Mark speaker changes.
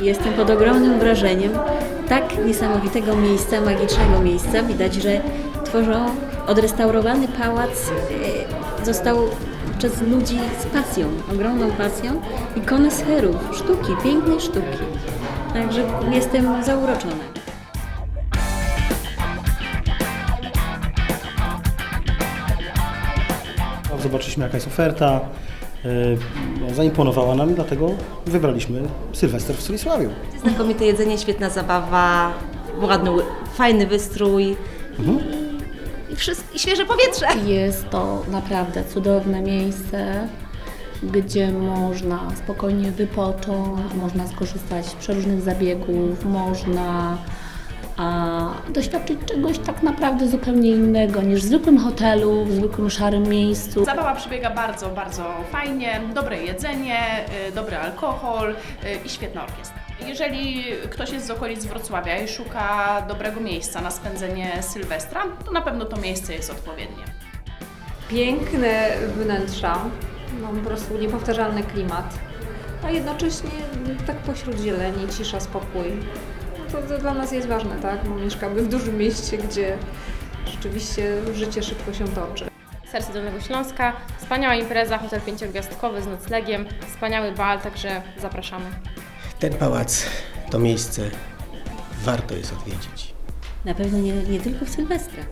Speaker 1: jestem pod ogromnym wrażeniem tak niesamowitego miejsca, magicznego miejsca. Widać, że tworzą odrestaurowany pałac, e, został przez ludzi z pasją, ogromną pasją i koneserów sztuki, pięknej sztuki. Także jestem zauroczona.
Speaker 2: Zobaczyliśmy jaka jest oferta, zaimponowała nam, dlatego wybraliśmy Sylwester w Solisławiu.
Speaker 3: Znakomite jedzenie, świetna zabawa, ładny, fajny wystrój i, wszystko, i świeże powietrze.
Speaker 4: Jest to naprawdę cudowne miejsce, gdzie można spokojnie wypocząć, można skorzystać z przeróżnych zabiegów, można a, doświadczyć czegoś tak naprawdę zupełnie innego niż w zwykłym hotelu, w zwykłym szarym miejscu.
Speaker 5: Zabawa przebiega bardzo, bardzo fajnie. Dobre jedzenie, y, dobry alkohol y, i świetna orkiestra. Jeżeli ktoś jest z okolic Wrocławia i szuka dobrego miejsca na spędzenie Sylwestra, to na pewno to miejsce jest odpowiednie.
Speaker 6: piękne wnętrza, no po prostu niepowtarzalny klimat, a jednocześnie tak pośród zieleni, cisza, spokój. To, to dla nas jest ważne, tak? Bo mieszkamy w dużym mieście, gdzie rzeczywiście życie szybko się toczy.
Speaker 7: Serce Dolnego Śląska. Wspaniała impreza, hotel pięciogwiazdkowy z noclegiem, wspaniały bal, także zapraszamy.
Speaker 8: Ten pałac to miejsce warto jest odwiedzić.
Speaker 1: Na pewno nie, nie tylko w Sylwestra.